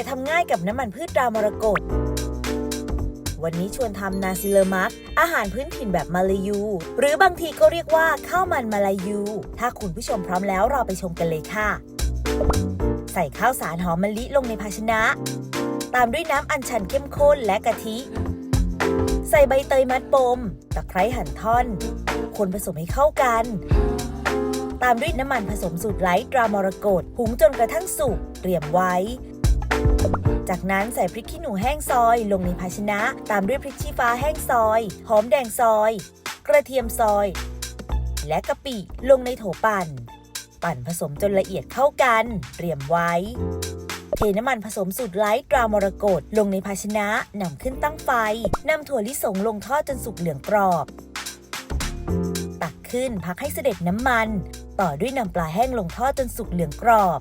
อยทำง่ายกับน้ำมันพืชตรามรกตวันนี้ชวนทำนาซิเลมัก อาหารพื้นถิ่นแบบมาลายู หรือบางทีก็เรียกว่าข้าวมันมาลายู ถ้าคุณผู้ชมพร้อมแล้วเราไปชมกันเลยค่ะ ใส่ข้าวสารหอมมะลิลงในภาชนะ ตามด้วยน้ำอัญชันเข้มข้นและกะทิ ใส่ใบเตยมัดปม ตะไคร้หั่นท่อน คนผสมให้เข้ากัน ตามด้วยน้ำมันผสมสูตรไลท์ตรามรกตหุงจนกระทั่งสุกเตรียมไว้ จากนั้นใส่พริกขี้หนูแห้งซอยลงในภาชนะ ตามด้วยพริกชี้ฟ้าแห้งซอย หอมแดงซอย กระเทียมซอย และกะปิลงในโถปั่น ปั่นผสมจนละเอียดเข้ากัน เตรียมไว้ เทน้ำมันผสมสูตรไลท์ตรามรกตลงในภาชนะนำขึ้นตั้งไฟนำถั่วลิสงลงทอดจนสุกเหลืองกรอบ ตักขึ้นพักให้เสด็จน้ำมัน ต่อด้วยนำปลาแห้งลงทอดจนสุกเหลืองกรอบ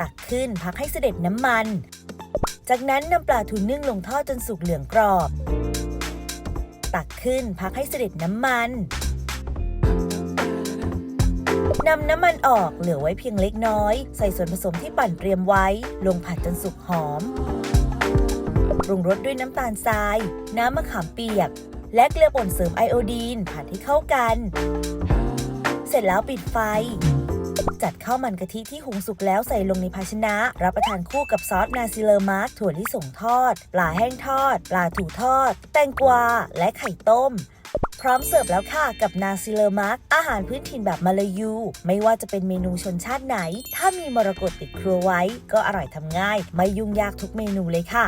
ตักขึ้นพักให้เสด็จน้ำมัน จากนั้นนำปลาทูนึ่งลงทอดจนสุกเหลืองกรอบ ตักขึ้นพักให้เสด็จน้ำมันนำน้ำมันออกเหลือไว้เพียงเล็กน้อย ใส่ส่วนผสมที่ปั่นเตรียมไว้ ลงผัดจนสุกหอม ปรุงรสด้วยน้ำตาลทราย น้ำมะขามเปียก และเกลือป่นเสริมไอโอดีนผัดให้เข้ากัน เสร็จแล้วปิดไฟ จัดข้าวมันกะทิที่หุงสุกแล้วใส่ลงในภาชนะ รับประทานคู่กับซอสนาซิเลอร์มาร์กถั่วลิสงทอด ปลาแห้งทอด ปลาถูทอด แตงกวา และไข่ต้มพร้อมเสิร์ฟแล้วค่ะกับนาซิเลอร์มาร์กอาหารพื้นถิ่นแบบมาลายู ไม่ว่าจะเป็นเมนูชนชาติไหน ถ้ามีมรกตติดครัวไว้ ก็อร่อยทำง่าย ไม่ยุ่งยากทุกเมนูเลยค่ะ